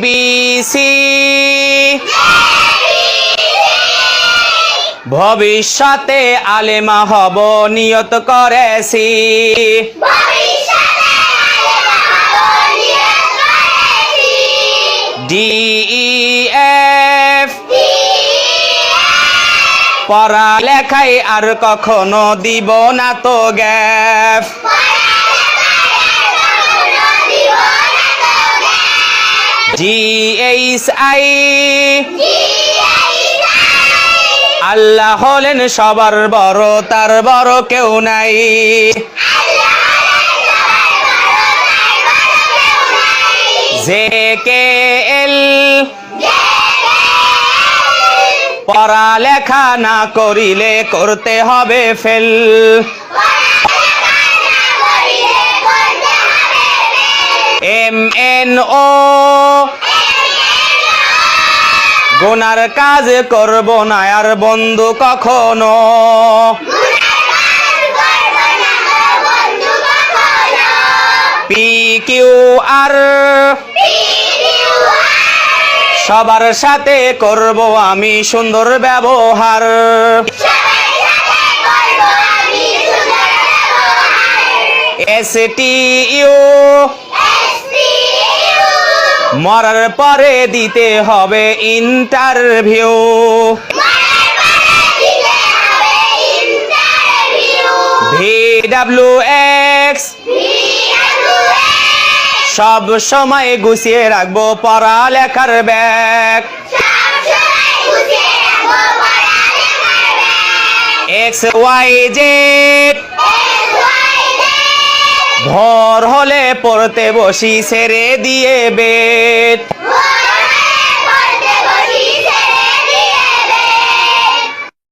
B C ভবিষ্যতে আলেমা হব নিয়ত করেছি। ডি ই এফ পড়ালেখায় আর কখনো দিব না তো গ্যাপ জি এইচ আই আল্লাহ হলেন সবার বড় তার বড় কেউ নাই। J K L. পড়ালেখা না করিলে করতে হবে ফেল। এম এন ও গোনার কাজ করব না, আর বন্ধু কখনো। পি কিউ আর সবার সাথে করব আমি সুন্দর ব্যবহার। এস টি ইউ মরার পরে দিতে হবে ইন্টারভিউ এক্স সব সময় গুছিয়ে রাখব পড়ালেখার ব্যাগ। এক্স ওয়াই জেড ভোর পড়তে বসি সেরে দিয়ে বেট।